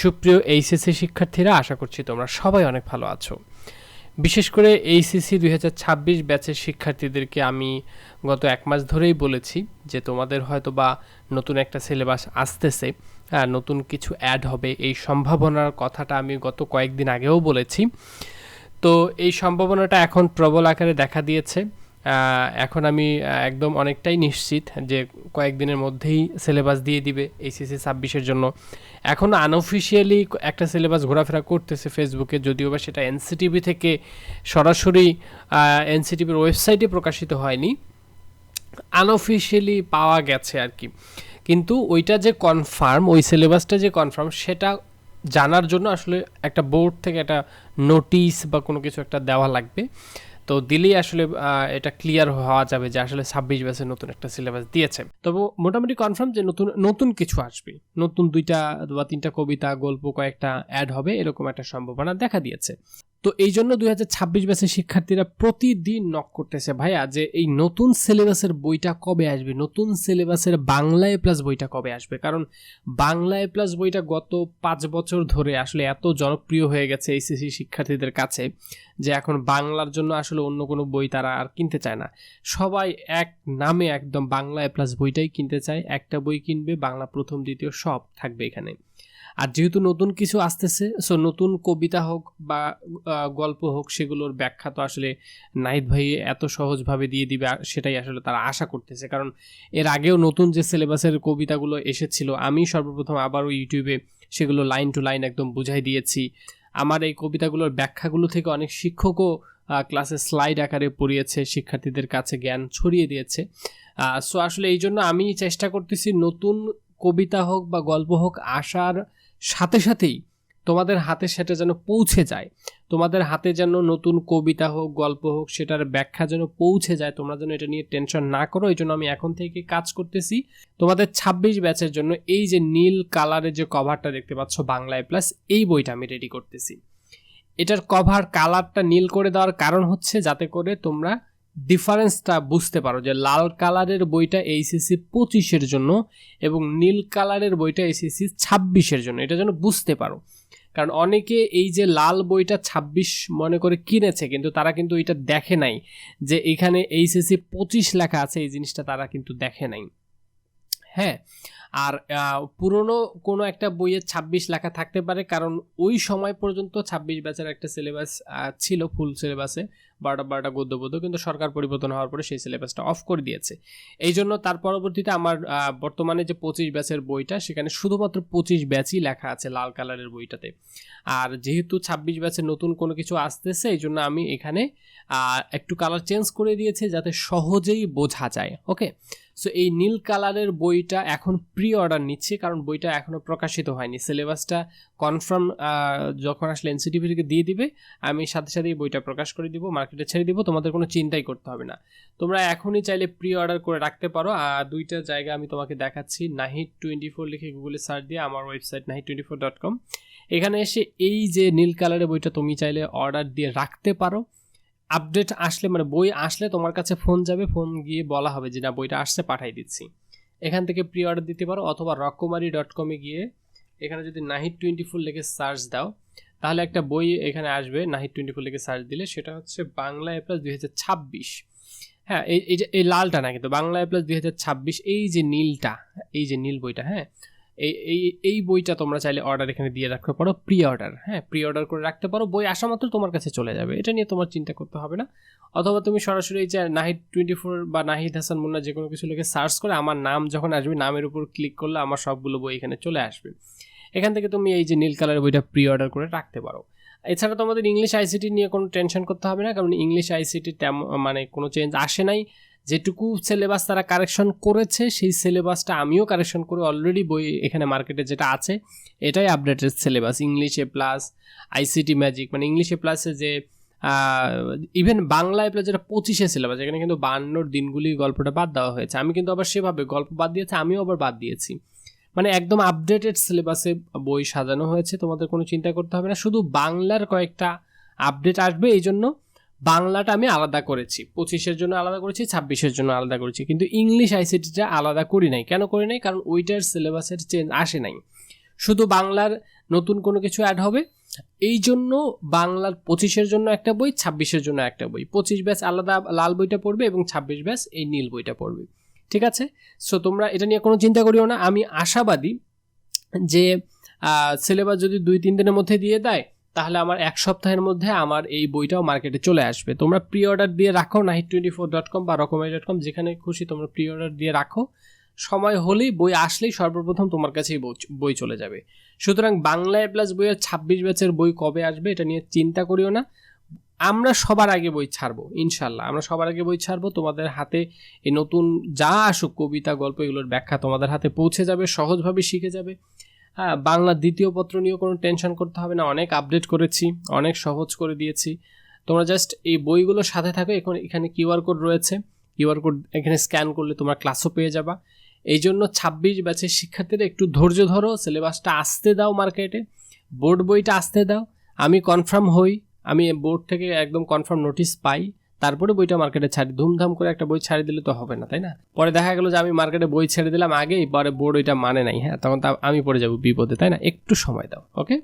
সুপ্রিয় এইচএসসি শিক্ষার্থীরা, আশা করছি তোমরা সবাই অনেক ভালো আছো। বিশেষ করে এইচএসসি দুই হাজার ছাব্বিশ ব্যাচের শিক্ষার্থীদেরকে আমি গত এক মাস ধরেই বলেছি যে তোমাদের হয়তো বা নতুন একটা সিলেবাস আসতেছে নতুন কিছু অ্যাড হবে। এই সম্ভাবনার কথাটা আমি গত কয়েকদিন আগেও বলেছি। তো এই সম্ভাবনাটা এখন প্রবল আকারে দেখা দিয়েছে। এখন আমি একদম অনেকটাই নিশ্চিত যে কয়েকদিনের মধ্যেই সিলেবাস দিয়ে দিবে এইচএসসি ছাব্বিশের জন্য। এখন আনঅফিসিয়ালি একটা সিলেবাস ঘোরাফেরা করতেছে ফেসবুকে যদিও বা সেটা এনসিটিভি থেকে সরাসরি এনসিটিভির ওয়েবসাইটে প্রকাশিত হয়নি। আনঅফিসিয়ালি পাওয়া গেছে আর কি। কিন্তু ওইটা যে কনফার্ম ওই সিলেবাসটা যে কনফার্ম সেটা জানার জন্য আসলে একটা বোর্ড থেকে একটা নোটিশ বা কোনো কিছু একটা দেওয়া লাগবে। তো দিলেই আসলে এটা ক্লিয়ার হওয়া যাবে যে আসলে ছাব্বিশ ব্যাচে নতুন একটা সিলেবাস দিয়েছে। তবু মোটামুটি কনফার্ম যে নতুন নতুন কিছু আসবে। নতুন দুইটা বা তিনটা কবিতা, গল্প কয়েকটা অ্যাড হবে, এরকম একটা সম্ভাবনা দেখা দিয়েছে। তো এই জন্য দুই হাজার ছাব্বিশ ব্যাচের শিক্ষার্থীরা প্রতিদিন নক করতেছে, ভাইয়া, যে এই নতুন সিলেবাসের বইটা কবে আসবে? নতুন সিলেবাসের বাংলা এ প্লাস বইটা কবে আসবে? কারণ বাংলা এ প্লাস বইটা গত পাঁচ বছর ধরে আসলে এত জনপ্রিয় হয়ে গেছে এইচএসসি শিক্ষার্থীদের কাছে যে এখন বাংলার জন্য আসলে অন্য কোনো বই তারা আর কিনতে চায় না। সবাই এক নামে একদম বাংলা এ প্লাস বইটাই কিনতে চায়। একটা বই কিনবে, বাংলা প্রথম, দ্বিতীয় সব থাকবে এখানে। আর যেহেতু নতুন কিছু আসতেছে সো নতুন কবিতা হোক বা গল্প হোক, সেগুলোর ব্যাখ্যা তো আসলে নাহিদ ভাই এত সহজভাবে দিয়ে দিবে সেটাই আসলে তারা আশা করতেছে। কারণ এর আগেও নতুন যে সিলেবাসের কবিতাগুলো এসেছিল, আমি সর্বপ্রথম আবারও ইউটিউবে সেগুলো লাইন টু লাইন একদম বুঝাই দিয়েছি। আমার এই কবিতাগুলোর ব্যাখ্যাগুলো থেকে অনেক শিক্ষকও ক্লাসে স্লাইড আকারে পড়িয়েছে, শিক্ষার্থীদের কাছে জ্ঞান ছড়িয়ে দিয়েছে। সো আসলে এই জন্য আমি চেষ্টা করতেছি নতুন কবিতা হোক বা গল্প হোক আসার সাথে সাথেই তোমাদের হাতে সেটা যেন পৌঁছে যায়। তোমাদের হাতে যেন নতুন কবিতা হোক, গল্প হোক, সেটার ব্যাখ্যা যেন পৌঁছে যায়। তোমরা যেন এটা নিয়ে টেনশন না করো। এই জন্য আমি এখন থেকে কাজ করতেছি তোমাদের ছাব্বিশ ব্যাচের জন্য। এই যে নীল কালারের যে কভারটা দেখতে পাচ্ছ বাংলায় প্লাস এই বইটা আমি রেডি করতেছি। এটার কভার কালারটা নীল করে দেওয়ার কারণ হচ্ছে যাতে করে তোমরা ডিফারেন্সটা বুঝতে পারো যে লাল কালারের বইটা এইসিসি পঁচিশের জন্য এবং নীল কালারের বইটা এইসিসি ছাব্বিশের জন্য। এটা যেন বুঝতে পারো। কারণ অনেকে এই যে লাল বইটা ছাব্বিশ মনে করে কিনেছে, কিন্তু তারা কিন্তু এটা দেখে নাই যে এখানে এইচএসসি পঁচিশ লেখা আছে, এই জিনিসটা তারা কিন্তু দেখে নাই। হ্যাঁ আর পুরনো কোনো একটা বইয়ের ছাব্বিশ লেখা থাকতে পারে, কারণ ওই সময় পর্যন্ত ছাব্বিশ ব্যাচের একটা সিলেবাস ছিল ফুল সিলেবাসে বারোটা বারোটা গদ্য পদ্য, কিন্তু সরকার পরিবর্তন হওয়ার পরে সেই সিলেবাসটা অফ করে দিয়েছে। এই জন্য তার পরবর্তীতে আমার বর্তমানে যে পঁচিশ ব্যাচের বইটা, সেখানে শুধুমাত্র পঁচিশ ব্যাচই লেখা আছে লাল কালারের বইটাতে। আর যেহেতু ছাব্বিশ ব্যাচের নতুন কোনো কিছু আসতেছে এই জন্য আমি এখানে একটু কালার চেঞ্জ করে দিয়েছি যাতে সহজেই বোঝা যায় ওকে সো এই নীল কালারের বইটা এখন প্রি অর্ডার নিচ্ছে, কারণ বইটা এখনও প্রকাশিত হয়নি। সিলেবাসটা কনফার্ম যখন আসলে এনসিটিভি থেকে দিয়ে দিবে, আমি সাথে সাথেই বইটা প্রকাশ করে দিব। মার্কেটে ছেড়ে দিব, তোমাদের কোনো চিন্তাই করতে হবে না। তোমরা এখনই চাইলে প্রি অর্ডার করে রাখতে পারো। আর দুইটা জায়গা আমি তোমাকে দেখাচ্ছি। নাহিদ টোয়েন্টি ফোর লিখে গুগলে সার্চ দিয়ে আমার website Nahid twenty four dot com এখানে এসে এই যে নীল কালারের বইটা তুমি চাইলে অর্ডার দিয়ে রাখতে পারো। আপডেট আসলে মানে বই আসলে তোমার কাছে ফোন যাবে ফোন গিয়ে বলা হবে যে না, বইটা আসছে, পাঠাই দিচ্ছি। এখান থেকে প্রি অর্ডার দিতে পারো অথবা রকমারি ডট কমে গিয়ে এখানে যদি নাহিদ টোয়েন্টি ফোর লিখে সার্চ দাও তাহলে একটা বই এখানে আসবে, নাহিদ টোয়েন্টি ফোর লিখে সার্চ দিলে, সেটা হচ্ছে বাংলা এ প্লাস দুই হাজার ছাব্বিশ। হ্যাঁ এই এই লালটা না কিন্তু, বাংলা এ প্লাস দুই হাজার ছাব্বিশ, এই যে নীলটা, এই যে নীল বইটা হ্যাঁ এই এই এই বইটা তোমরা চাইলে অর্ডার এখানে দিয়ে রাখতে পারো প্রি অর্ডার হ্যাঁ প্রি অর্ডার করে রাখতে পারো, বই আসা মাত্র তোমার কাছে চলে যাবে, এটা নিয়ে তোমার চিন্তা করতে হবে না। অথবা তুমি সরাসরি এই যে নাহিদ টোয়েন্টি ফোর বা নাহিদ হাসান মুন্না যে কোনো কিছু লিখে সার্চ করে, আমার নাম যখন আসবে, নামের উপর ক্লিক করলে আমার সবগুলো বই এখানে চলে আসবে। এখান থেকে তুমি এই যে নীল কালারের বইটা প্রি অর্ডার করে রাখতে পারো। এছাড়া তোমাদের ইংলিশ আইসিটি নিয়ে কোনো টেনশন করতে হবে না, কারণ ইংলিশ আইসিটি তেমন মানে কোনো চেঞ্জ আসে নাই। যেটুকু সিলেবাস তারা কারেকশন করেছে, সেই সিলেবাসটা আমিও কারেকশন করে অলরেডি বই এখানে মার্কেটে যেটা আছে, এটাই আপডেটেড সিলেবাস ইংলিশে প্লাস আইসিটি ম্যাজিক মানে ইংলিশে প্লাসে যে ইভেন বাংলায় প্লাস যেটা পঁচিশে সিলেবাস এখানে কিন্তু বান্নর দিনগুলি গল্পটা বাদ দেওয়া হয়েছে। আমি কিন্তু আবার সেভাবে গল্প বাদ দিয়েছি, আমিও আবার বাদ দিয়েছি। মানে একদম আপডেটেড সিলেবাসে বই সাজানো হয়েছে, তোমাদের কোনো চিন্তা করতে হবে না। শুধু বাংলার কয়েকটা আপডেট আসবে, এই জন্য বাংলাটা আমি আলাদা করেছি। পঁচিশের জন্য আলাদা করেছি, ছাব্বিশের জন্য আলাদা করেছি। কিন্তু ইংলিশ আইসিটিটা আলাদা করি নাই। কেন করি নাই? কারণ ওইটার সিলেবাসের চেঞ্জ আসে নাই। শুধু বাংলার নতুন কোনো কিছু অ্যাড হবে। এই জন্য বাংলার পঁচিশের জন্য একটা বই, ছাব্বিশের জন্য একটা বই। পঁচিশ ব্যাচ আলাদা লাল বইটা পড়বে এবং ছাব্বিশ ব্যাচ এই নীল বইটা পড়বে। ঠিক আছে? সো তোমরা এটা নিয়ে কোনো চিন্তা করিও না। আমি আশাবাদী যে সিলেবাস যদি দুই, তিন দিনের মধ্যে দিয়ে দেয়, তাহলে আমার এক সপ্তাহের মধ্যে আমার এই বইটাও মার্কেটে চলে আসবে। তোমরা প্রি অর্ডার দিয়ে রাখো নাহিট টোয়েন্টি ফোর ডট কম বা রকমাই ডট কম যেখানে খুশি তোমরা প্রি অর্ডার দিয়ে রাখো। সময় হলেই বই আসলেই সর্বপ্রথম তোমার কাছেই বই- চলে যাবে। সুতরাং বাংলা প্লাস বইয়ের ছাব্বিশ ব্যাচের বই কবে আসবে এটা নিয়ে চিন্তা করিও না। আমরা সবার আগে বই ছাড়বো, ইনশাল্লাহ। আমরা সবার আগে বই ছাড়বো, তোমাদের হাতে এই নতুন যা আসুক কবিতা, গল্প, এগুলোর ব্যাখ্যা তোমাদের হাতে পৌঁছে যাবে, সহজভাবে শিখে যাবে। হ্যাঁ বাংলা দ্বিতীয় পত্র নিয়েও কোনো টেনশন করতে হবে না, অনেক আপডেট করেছি, অনেক সহজ করে দিয়েছি। তোমরা জাস্ট এই বইগুলোর সাথে থাকো, এখন এখানে কিউআর কোড রয়েছে। কিউআর কোড এখানে স্ক্যান করলে তোমরা ক্লাসও পেয়ে যাবা। এই জন্য ছাব্বিশ ব্যাচের শিক্ষার্থীরা একটু ধৈর্য ধরো সিলেবাসটা আসতে দাও মার্কেটে বোর্ড বইটা আসতে দাও। আমি কনফার্ম হই আমি বোর্ড থেকে একদম কনফার্ম নোটিশ পাই, তারপরে বইটা মার্কেটে ছাড়ি। ধুমধাম করে একটা বই ছাড়ি দিলে তো হবে না, তাই না? পরে দেখা গেলো যে আমি মার্কেটে বই ছেড়ে দিলাম আগেই, পরে বোর্ড ওইটা মানে নাই হ্যাঁ? তখন তা আমি পড়ে যাব বিপদে, তাই না? একটু সময় দাও ওকে